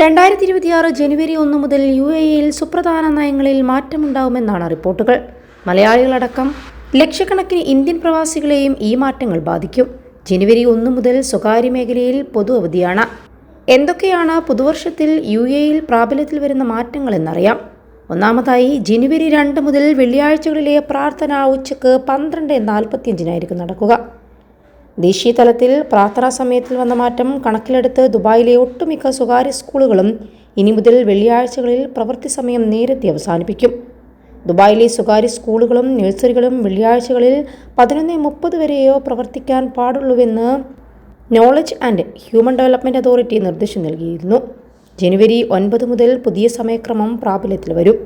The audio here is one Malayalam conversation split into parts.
രണ്ടായിരത്തി ഇരുപത്തിയാറ് ജനുവരി ഒന്ന് മുതൽ യു എ ഇയിൽ സുപ്രധാന നയങ്ങളിൽ മാറ്റമുണ്ടാവുമെന്നാണ് റിപ്പോർട്ടുകൾ. മലയാളികളടക്കം ലക്ഷക്കണക്കിന് ഇന്ത്യൻ പ്രവാസികളെയും ഈ മാറ്റങ്ങൾ ബാധിക്കും. ജനുവരി ഒന്ന് മുതൽ സ്വകാര്യ മേഖലയിൽ പൊതു അവധിയാണ്. എന്തൊക്കെയാണ് പുതുവർഷത്തിൽ യു എയിൽ പ്രാബല്യത്തിൽ വരുന്ന മാറ്റങ്ങൾ എന്നറിയാം. ഒന്നാമതായി ജനുവരി രണ്ട് മുതൽ വെള്ളിയാഴ്ചകളിലെ പ്രാർത്ഥന ഉച്ചയ്ക്ക് പന്ത്രണ്ട് നാൽപ്പത്തിയഞ്ചിനായിരിക്കും നടക്കുക. ദേശീയ തലത്തിൽ പ്രാർത്ഥനാ സമയത്തിൽ വന്ന മാറ്റം കണക്കിലെടുത്ത് ദുബായിലെ ഒട്ടുമിക്ക സ്വകാര്യ സ്കൂളുകളും ഇനി മുതൽ വെള്ളിയാഴ്ചകളിൽ പ്രവൃത്തി സമയം നേരത്തെ അവസാനിപ്പിക്കും. ദുബായിലെ സ്വകാര്യ സ്കൂളുകളും നഴ്സറികളും വെള്ളിയാഴ്ചകളിൽ പതിനൊന്ന് മുപ്പത് വരെയോ പ്രവർത്തിക്കാൻ പാടുള്ളൂവെന്ന് knowledge and human development authority നിർദ്ദേശം നൽകിയിരുന്നു. ജനുവരി ഒൻപത് മുതൽ പുതിയ സമയക്രമം പ്രാബല്യത്തിൽ വരും.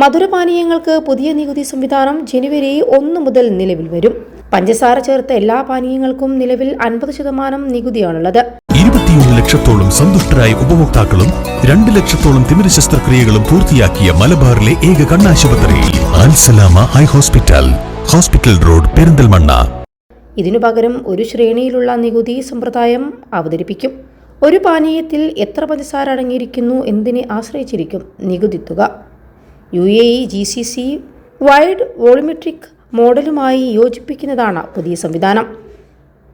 മധുരപാനീയങ്ങൾക്ക് പുതിയ നികുതി സംവിധാനം ജനുവരി ഒന്ന് മുതൽ നിലവിൽ വരും. പഞ്ചസാര ചേർത്ത എല്ലാ പാനീയങ്ങൾക്കും നിലവിൽ അൻപത് ശതമാനം നികുതിയാണുള്ളത്. ഇരുപത്തിയൊന്ന് ലക്ഷത്തോളം സന്തുഷ്ടരായ ഉപഭോക്താക്കളും രണ്ട് ലക്ഷത്തോളം തിമിര ശസ്ത്രക്രിയകളും പൂർത്തിയാക്കിയ മലബാറിലെ ഏക കണ്ണാശുപത്രി high hospital hospital road Perinthalmanna. ഇതിനു പകരം ഒരു ശ്രേണിയിലുള്ള നികുതി സമ്പ്രദായം അവതരിപ്പിക്കും. ഒരു പാനീയത്തിൽ എത്ര പഞ്ചസാര അടങ്ങിയിരിക്കുന്നു എന്തിനെ ആശ്രയിച്ചിരിക്കും? നികുതി തുക. U A E G C C wide volumetric മോഡലുമായി യോജിപ്പിക്കുന്നതാണ് പുതിയ സംവിധാനം.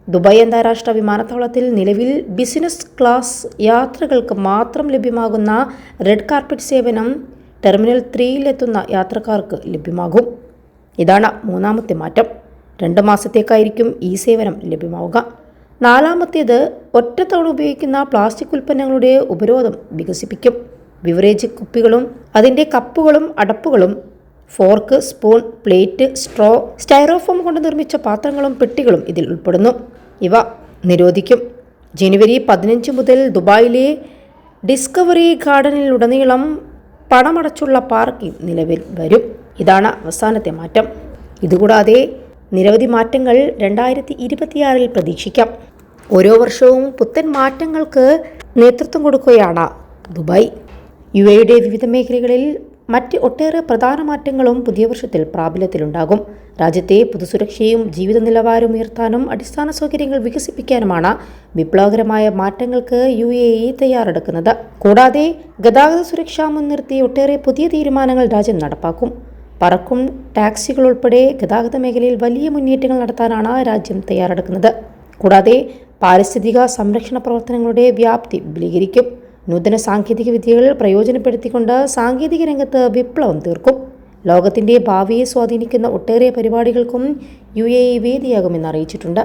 ദുബായ് അന്താരാഷ്ട്ര വിമാനത്താവളത്തിൽ നിലവിൽ ബിസിനസ് ക്ലാസ് യാത്രകൾക്ക് മാത്രം ലഭ്യമാകുന്ന റെഡ് കാർപ്പറ്റ് സേവനം ടെർമിനൽ ത്രീയിലെത്തുന്ന യാത്രക്കാർക്ക് ലഭ്യമാകും. ഇതാണ് മൂന്നാമത്തെ മാറ്റം. രണ്ട് മാസത്തേക്കായിരിക്കും ഈ സേവനം ലഭ്യമാവുക. നാലാമത്തേത് ഒറ്റത്തവണ ഉപയോഗിക്കുന്ന പ്ലാസ്റ്റിക് ഉൽപ്പന്നങ്ങളുടെ ഉപരോധം വികസിപ്പിക്കും. ബിവറേജ് കുപ്പികളും അതിന്റെ കപ്പുകളും അടപ്പുകളും fork spoon plate straw styrofoam കൊണ്ട് നിർമ്മിച്ച പാത്രങ്ങളും പെട്ടികളും ഇതിൽ ഉൾപ്പെടുന്നു. ഇവ നിരോധിക്കും. ജനുവരി പതിനഞ്ച് മുതൽ ദുബായിലെ ഡിസ്കവറി ഗാർഡനിലുടനീളം പണമടച്ചുള്ള പാർക്കിംഗ് നിലവിൽ വരും. ഇതാണ് അവസാനത്തെ മാറ്റം. ഇതുകൂടാതെ നിരവധി മാറ്റങ്ങൾ രണ്ടായിരത്തി ഇരുപത്തിയാറിൽ പ്രതീക്ഷിക്കാം. ഓരോ വർഷവും പുത്തൻ മാറ്റങ്ങൾക്ക് നേതൃത്വം കൊടുക്കുകയാണ് ദുബായ്. യു എയുടെ വിവിധ മേഖലകളിൽ മറ്റ് ഒട്ടേറെ പ്രധാന മാറ്റങ്ങളും പുതിയ വർഷത്തിൽ പ്രാബല്യത്തിലുണ്ടാകും. രാജ്യത്തെ പൊതുസുരക്ഷയും ജീവിത നിലവാരവും ഉയർത്താനും അടിസ്ഥാന സൗകര്യങ്ങൾ വികസിപ്പിക്കാനുമാണ് വിപ്ലവകരമായ മാറ്റങ്ങൾക്ക് യു എ ഇ തയ്യാറെടുക്കുന്നത്. കൂടാതെ ഗതാഗത സുരക്ഷ മുൻനിർത്തി ഒട്ടേറെ പുതിയ തീരുമാനങ്ങൾ രാജ്യം നടപ്പാക്കും. പറക്കും ടാക്സികൾ ഉൾപ്പെടെ ഗതാഗത മേഖലയിൽ വലിയ മുന്നേറ്റങ്ങൾ നടത്താനാണ് രാജ്യം തയ്യാറെടുക്കുന്നത്. കൂടാതെ പാരിസ്ഥിതിക സംരക്ഷണ പ്രവർത്തനങ്ങളുടെ വ്യാപ്തി വിപുലീകരിക്കും. നൂതന സാങ്കേതിക വിദ്യകൾ പ്രയോജനപ്പെടുത്തിക്കൊണ്ട് സാങ്കേതിക രംഗത്ത് വിപ്ലവം തീർക്കും. ലോകത്തിന്റെ ഭാവിയെ സ്വാധീനിക്കുന്ന ഒട്ടേറെ പരിപാടികൾക്കും യു എ ഇ വേദിയാകുമെന്ന് അറിയിച്ചിട്ടുണ്ട്.